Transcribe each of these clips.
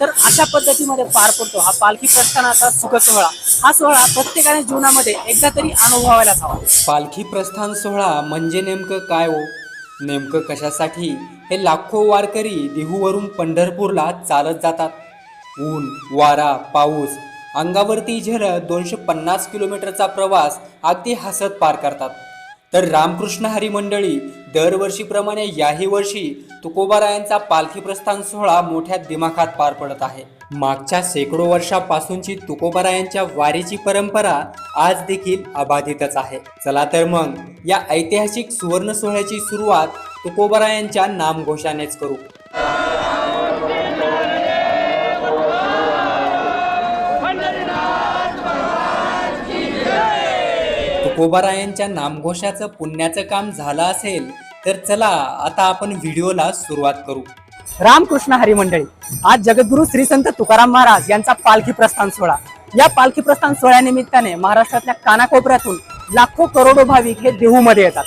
तर अशा पद्धतीमध्ये पार पडतो. हा पालखी प्रस्थानाचा सुख सोहळा. हा सोहळा प्रत्येकाने जीवनामध्ये एकदा तरी अनुभवायलाच हवा. पालखी प्रस्थान सोहळा म्हणजे नेमकं काय हो? नेमकं कशासाठी? हे लाखो वारकरी देहूवरून पंढरपूरला चालत जातात. ऊन वारा पाऊस अंगावरती झेलत दोनशे पन्नास किलोमीटरचा प्रवास अगदी हसत पार करतात. तर रामकृष्ण हरी मंडळी दरवर्षीप्रमाणे याही वर्षी तुकोबारायांचा पालखी प्रस्थान सोहळा मोठ्या दिमाखात पार पडत आहे. मागच्या शेकडो वर्षापासूनची तुकोबारायांच्या वारीची परंपरा आज देखील अबाधितच आहे. चला तर मग या ऐतिहासिक सुवर्ण सोहळ्याची सुरुवात तुकोबारायांच्या नामघोषानेच करू. कोबारायांच्या नामघोषाचं पुण्याचं काम झालं असेल तर चला आता आपण व्हिडिओला सुरुवात करू. रामकृष्ण हरी मंडळी आज जगद्गुरु श्री संत तुकाराम महाराज यांचा पालखी प्रस्थान सोहळा. या पालखी प्रस्थान सोहळ्यानिमित्ताने महाराष्ट्रातल्या कानाकोपऱ्यातून लाखो करोडो भाविक हे देहूमध्ये येतात.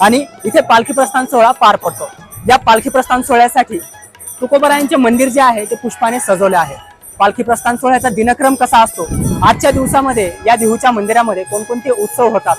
आणि इथे पालखी प्रस्थान सोहळा पार पडतो. या पालखी प्रस्थान सोहळ्यासाठी तुकोबरायांचे मंदिर जे आहे ते पुष्पाने सजवले आहे. पालखी प्रस्थान सोहळ्याचा दिनक्रम कसा असतो? आजच्या दिवसामध्ये या देहूच्या मंदिरामध्ये कोणकोणते उत्सव होतात?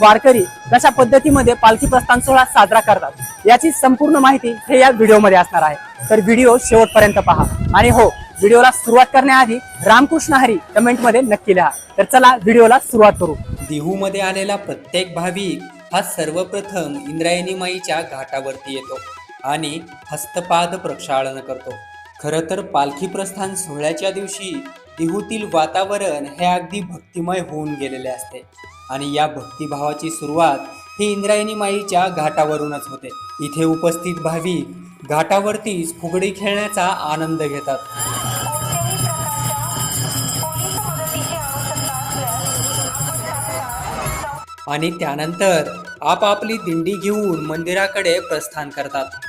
वारकरी कशा पद्धतीमध्ये पालखी प्रस्थान सोहळा साजरा करतात? याची संपूर्ण माहिती हे या व्हिडिओमध्ये असणार आहे. तर व्हिडिओ शेवटपर्यंत पहा. आणि हो व्हिडिओला सुरुवात करण्याआधी रामकृष्ण हरी कमेंटमध्ये नक्की लिहा. तर चला व्हिडिओला सुरुवात करू. देहूमध्ये आलेला प्रत्येक भाविक हा सर्वप्रथम इंद्रायणी माईच्या घाटावरती येतो आणि हस्तपाद प्रक्षाळन करतो. खरं तर पालखी प्रस्थान सोहळ्याच्या दिवशी देहूतील वातावरण हे अगदी भक्तिमय होऊन गेलेले असते. आणि या भक्तिभावाची सुरुवात ही इंद्रायणी माईच्या घाटावरूनच होते. इथे उपस्थित भाविक घाटावरतीच फुगडी खेळण्याचा आनंद घेतात. आणि त्यानंतर आपापली दिंडी घेऊन मंदिराकडे प्रस्थान करतात.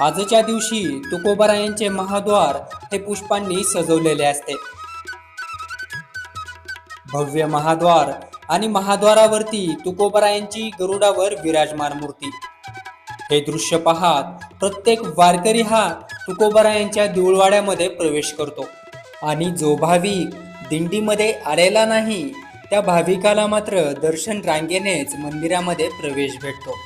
आजच्या दिवशी तुकोबारायांचे महाद्वार हे पुष्पांनी सजवलेले असते. भव्य महाद्वार आणि महाद्वारावरती तुकोबरायांची गरुडावर विराजमान मूर्ती. हे दृश्य पाहत प्रत्येक वारकरी हा तुकोबरायांच्या देऊळवाड्यामध्ये प्रवेश करतो. आणि जो भाविक दिंडीमध्ये आलेला नाही त्या भाविकाला मात्र दर्शन रांगेनेच मंदिरामध्ये प्रवेश भेटतो.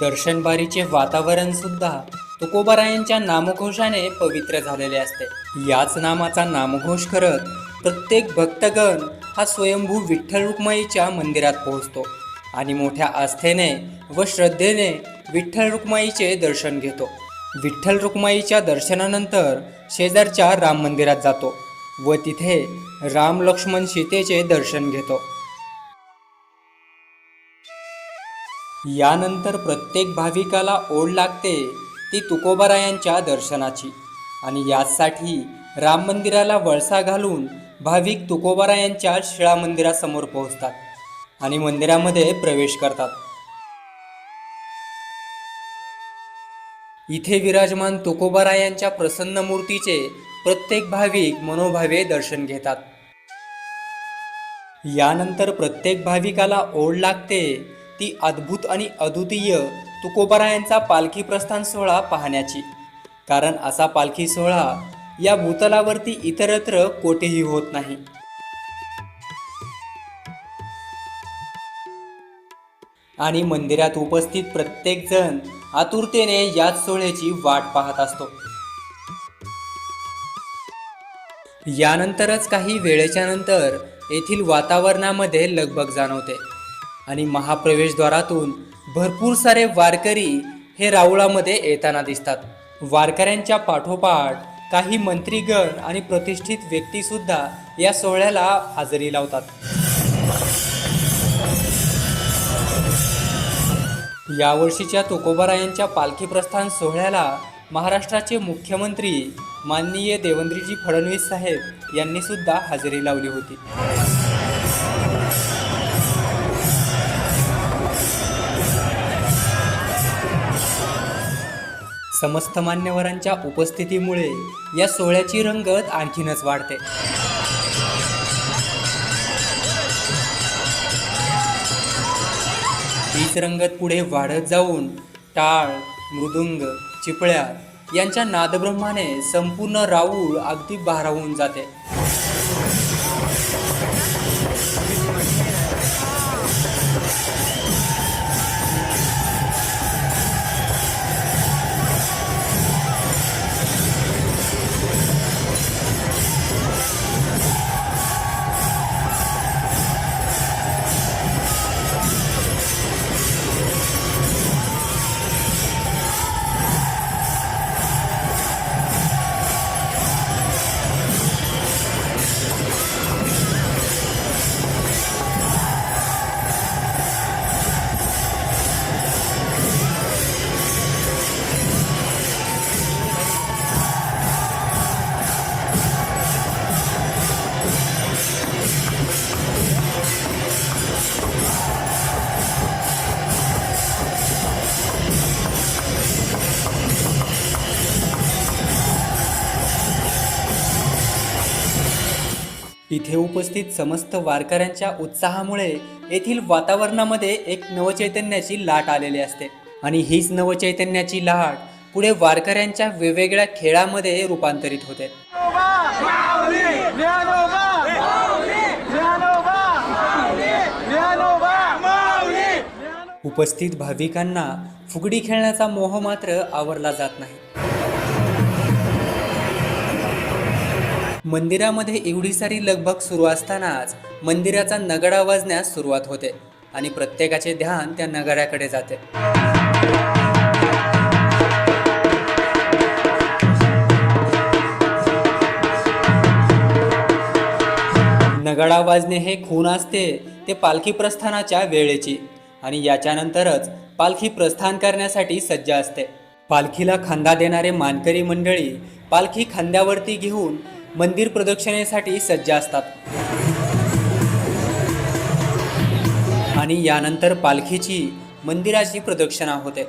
दर्शनबारीचे वातावरण सुद्धा तुकोबारायांच्या नामघोषाने पवित्र झालेले असते. याच नामाचा नामघोष करत प्रत्येक भक्तगण हा स्वयंभू विठ्ठल रुक्माईच्या मंदिरात पोहोचतो आणि मोठ्या आस्थेने व श्रद्धेने विठ्ठल रुक्माईचे दर्शन घेतो. विठ्ठल रुक्माईच्या दर्शनानंतर शेजारच्या राम मंदिरात जातो व तिथे राम लक्ष्मण सीतेचे दर्शन घेतो. यानंतर प्रत्येक भाविकाला ओढ लागते ती तुकोबारायांच्या दर्शनाची. आणि यासाठी राम मंदिराला वळसा घालून भाविक तुकोबारायांच्या शिळा मंदिरासमोर पोहोचतात आणि मंदिरामध्ये प्रवेश करतात. इथे विराजमान तुकोबारायांच्या प्रसन्न मूर्तीचे प्रत्येक भाविक मनोभावे दर्शन घेतात. यानंतर प्रत्येक भाविकाला ओढ लागते ती अद्भुत आणि अद्वितीय तुकोबारायांचा पालखी प्रस्थान सोहळा पाहण्याची. कारण असा पालखी सोहळा या भूतलावरती इतरत्र कोठेही होत नाही. आणि मंदिरात उपस्थित प्रत्येक जण आतुरतेने याच सोहळ्याची वाट पाहत असतो. यानंतरच काही वेळेच्या नंतर येथील वातावरणामध्ये लगबग जाणवते. आणि महाप्रवेशद्वारातून भरपूर सारे वारकरी हे राऊळामध्ये येताना दिसतात. वारकऱ्यांच्या पाठोपाठ काही मंत्रीगण आणि प्रतिष्ठित व्यक्तीसुद्धा या सोहळ्याला हजेरी लावतात. यावर्षीच्या तुकोबारायांच्या पालखी प्रस्थान सोहळ्याला महाराष्ट्राचे मुख्यमंत्री माननीय देवेंद्रजी फडणवीस साहेब यांनी सुद्धा हजेरी लावली होती. समस्त मान्यवरांच्या उपस्थितीमुळे या सोहळ्याची रंगत आणखीनच वाढते. हीच रंगत पुढे वाढत जाऊन टाळ मृदुंग चिपळ्या यांच्या नादब्रह्माने संपूर्ण राऊळ अगदी भारावून जाते. इथे उपस्थित समस्त वारकऱ्यांच्या उत्साहामुळे येथील वातावरणामध्ये एक नवचैतन्याची लाट आलेली असते. आणि हीच नवचैतन्याची लाट पुढे वारकऱ्यांच्या वेगवेगळ्या खेळामध्ये रूपांतरित होते. उपस्थित भाविकांना फुगडी खेळण्याचा मोह मात्र आवरला जात नाही. मंदिरामध्ये एवढी सारी लगबग सुरू असतानाच मंदिराचा नगाडा वाजण्यास सुरुवात होते आणि प्रत्येकाचे ध्यान त्या नगाड्याकडे जाते. नगाडा वाजणे हे खून असते ते पालखी प्रस्थानाच्या वेळेची आणि याच्यानंतरच पालखी प्रस्थान करण्यासाठी सज्ज असते. पालखीला खांदा देणारे मानकरी मंडळी पालखी खांद्यावरती घेऊन मंदिर प्रदक्षिणेसाठी सज्ज असतात. आणि यानंतर पालखीची मंदिराची प्रदक्षिणा होते.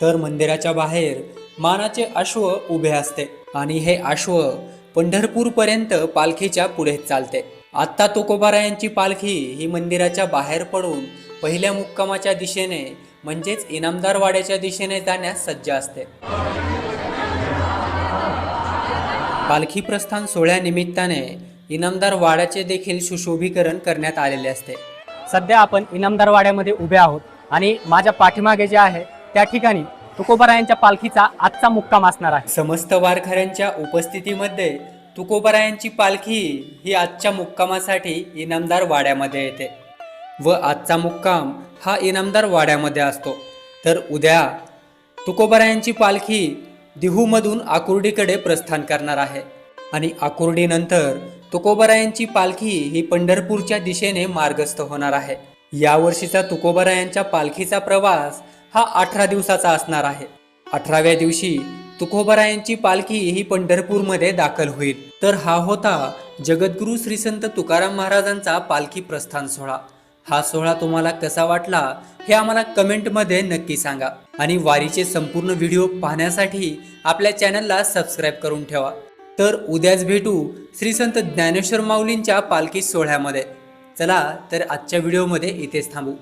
तर मंदिराच्या बाहेर मानाचे अश्व उभे असते आणि हे अश्व पंढरपूर पर्यंत पालखीच्या पुढे चालते. आत्ता तुकोबारायांची पालखी ही मंदिराच्या बाहेर पडून पहिल्या मुक्कामाच्या दिशेने म्हणजेच इनामदार वाड्याच्या दिशेने जाण्यास सज्ज असते. पालखी प्रस्थान सोहळ्यानिमित्ताने इनामदार वाड्याचे देखील सुशोभीकरण करण्यात आलेले असते. सध्या आपण इनामदार वाड्यामध्ये उभे आहोत आणि माझ्या पाठीमागे जे आहे त्या ठिकाणी तुकोबारायांच्या पालखीचा आजचा मुक्काम असणार आहे. समस्त वारकऱ्यांच्या उपस्थितीमध्ये तुकोबरायांची पालखी ही आजच्या मुक्कामासाठी इनामदार वाड्यामध्ये येते. व आजचा मुक्काम हा इनामदार वाड्यामध्ये असतो. तर उद्या तुकोबरायांची पालखी दिहूमधून आकुर्डीकडे प्रस्थान करणार आहे. आणि आकुर्डीनंतर तुकोबरायांची पालखी ही पंढरपूरच्या दिशेने मार्गस्थ होणार आहे. यावर्षीचा तुकोबरायांच्या पालखीचा प्रवास हा अठरा दिवसाचा असणार आहे. अठराव्या दिवशी तुकोबरायांची पालखी ही पंढरपूरमध्ये दाखल होईल. तर हा होता जगद्गुरू श्री संत तुकाराम महाराजांचा पालखी प्रस्थान सोहळा. हा सोहळा तुम्हाला कसा वाटला हे आम्हाला कमेंटमध्ये नक्की सांगा. आणि वारीचे संपूर्ण व्हिडिओ पाहण्यासाठी आपल्या चॅनलला सबस्क्राईब करून ठेवा. तर उद्याच भेटू श्री संत ज्ञानेश्वर माऊलींच्या पालखी सोहळ्यामध्ये. चला तर आजच्या व्हिडिओमध्ये इथेच थांबू.